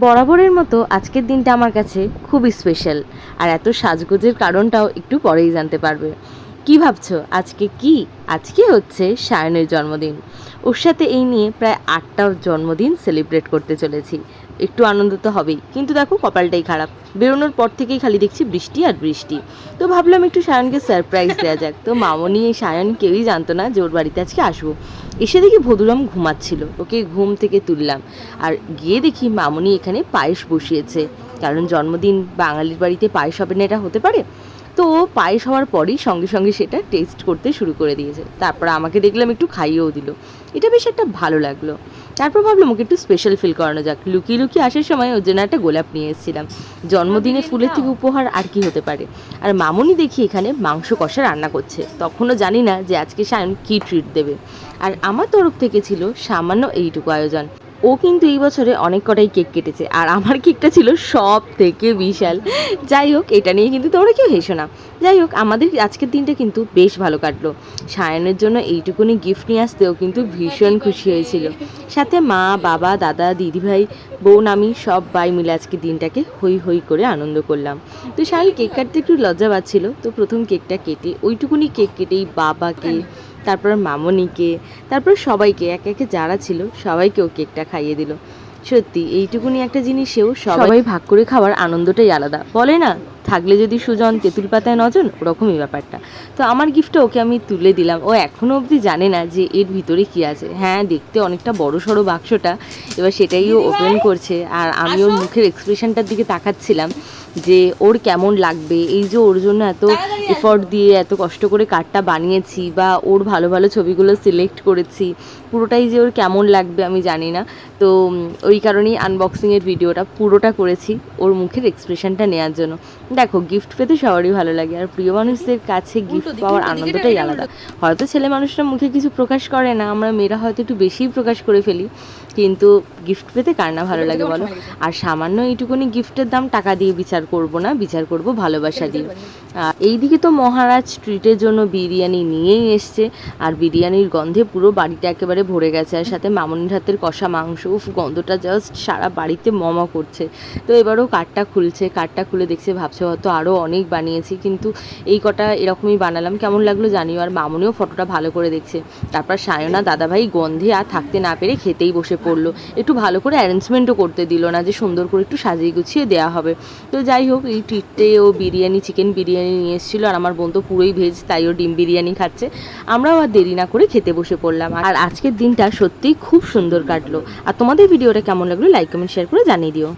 বরাবরের মতো আজকের দিনটা আমার কাছে খুবই স্পেশাল আর এত সাজগোজের কারণটাও একটু পরেই জানতে পারবে। কি ভাবছ? আজকে কি? আজকে হচ্ছে সায়নের জন্মদিন। ওর সাথে এই নিয়ে প্রায় আটটা জন্মদিন সেলিব্রেট করতে চলেছি। একটু আনন্দ তো হবেই। কিন্তু দেখো, কপালটাই খারাপ। বেরোনোর পর থেকেই খালি দেখছি বৃষ্টি আর বৃষ্টি। তো ভাবলাম একটু সায়নকে সারপ্রাইজ দেওয়া যাক। তো মামনি সায়ন কেউই জানতো না যে ওর বাড়িতে আজকে আসব। এসে দেখি ভদুরাম ঘুমাচ্ছিল। ওকে ঘুম থেকে তুললাম। আর গিয়ে দেখি মামনি এখানে পায়েস বসিয়েছে। কারণ জন্মদিন বাঙালির বাড়িতে পায়েস হবে না, এটা হতে পারে? তো পায়েস হওয়ার পরেই সঙ্গে সঙ্গে সেটা টেস্ট করতে শুরু করে দিয়েছে। তারপর আমাকে দেখলাম একটু খাইয়েও দিল। এটা বেশ একটা ভালো লাগল। তারপর ভাবলাম ওকে একটু স্পেশাল ফিল করানো যাক। লুকিয়ে লুকিয়ে আসার সময় ওর জন্য একটা গোলাপ নিয়ে এসেছিলাম। জন্মদিনে ফুলের থেকে উপহার আর কি হতে পারে? আর মামুনি দেখি এখানে মাংস কষা রান্না করছে। তখনও জানি না যে আজকে সায়ন কী ট্রিট দেবে। আর আমার তরফ থেকে ছিল সামান্য এইটুকু আয়োজন। ও কিন্তু এই বছরে অনেক কটাই কেক কেটেছে। আর আমার কেকটা ছিল সব থেকে বিশাল। যাই হোক, এটা নিয়ে কিন্তু তোমরা কেউ হেসো না। যাই হোক, আমাদের আজকের দিনটা কিন্তু বেশ ভালো কাটলো। সায়নের জন্য এইটুকুনি গিফট নিয়ে আসতেও কিন্তু ভীষণ খুশি হয়েছিল। সাথে মা, বাবা, দাদা, দিদিভাই, বোন, আমি সব বাই মিলে আজকে দিনটাকে হই হই করে আনন্দ করলাম। তো সায়ন কেক কাটতে একটু লজ্জা পাচ্ছিল। তো প্রথম কেকটা কেটে ওইটুকুনি কেক কেটেই বাবাকে, তারপর মামনিকে, তারপর সবাইকে, একে একে যারা ছিল, সবাইকেও কেকটা খাইয়ে দিল। সত্যি, এইটুকুনি একটা জিনিসেও সবাই ভাগ করে খাওয়ার আনন্দটাই আলাদা। বলে না? থাকলে যদি সুজন তেঁতুল পাতায় নজন, ওরকমই ব্যাপারটা। তো আমার গিফটটা ওকে আমি তুলে দিলাম। ও এখনও অবধি জানে না যে এর ভিতরে কি আছে। হ্যাঁ দেখতে অনেকটা বড় সড়ো বাক্সটা। এবার সেটাই ও ওপেন করছে। আর আমি ওর মুখের এক্সপ্রেশনটার দিকে তাকাচ্ছিলাম। যে ওর কেমন লাগবে এই যে ওর জন্য এত এফর্ট দিয়ে এত কষ্ট করে কার্ডটা বানিয়েছি বা ওর ভালো ভালো ছবিগুলো সিলেক্ট করেছি পুরোটাই যে ওর কেমন লাগবে আমি জানি না। তো ওই কারণেই আনবক্সিংয়ের ভিডিওটা পুরোটা করেছি ওর মুখের এক্সপ্রেশনটা নেওয়ার জন্য। দেখো গিফট পেতে সবারই ভালো লাগে আর প্রিয় মানুষদের কাছে গিফট পাওয়ার আনন্দটাই আলাদা। হয়তো ছেলে মানুষরা মুখে কিছু প্রকাশ করে না আমরা মেয়েরা হয়তো একটু বেশিই প্রকাশ করে ফেলি কিন্তু গিফট পেতে কার না ভালো লাগে বলো? আর সামান্য এইটুকুনি গিফটের দাম টাকা দিয়ে বিচার করব না বিচার করব ভালোবাসা দিয়ে। আর এইদিকে তো মহারাজ স্ট্রিটের জন্য বিরিয়ানি নিয়েই এসছে আর বিরিয়ানির গন্ধে পুরো বাড়িটা একেবারে ভরে গেছে আর সাথে মামনির হাতের কষা মাংস উফ গন্ধটা জাস্ট সারা বাড়িতে মমা করছে। তো এবারও কাঠটা খুলছে কাঠটা খুলে দেখছে ভাবছে হয়তো আরও অনেক বানিয়েছি কিন্তু এই কটা এরকমই বানালাম কেমন লাগল জানিও। আর মামনিও ফটোটা ভালো করে দেখছে। তারপর সায়না দাদাভাই গন্ধে আর থাকতে না পেরে খেতেই বসে পড়ল। একটু ভালো করে অ্যারেঞ্জমেন্টও করতে দিল না যে সুন্দর করে একটু সাজিয়ে গুছিয়ে দেওয়া হবে। তো যাই হোক, এই ট্রিটে ও বিরিয়ানি চিকেন বিরিয়ানি নিয়ে এসেছিল আর আমার বোন তো পুরোই ভেজ তাই ও ডিম বিরিয়ানি খাচ্ছে। আমরাও আর দেরি না করে খেতে বসে পড়লাম। আর আজকের দিনটা সত্যিই খুব সুন্দর কাটলো। আর তোমাদের ভিডিওটা কেমন লাগল লাইক কমেন্ট শেয়ার করে জানিয়ে দিও।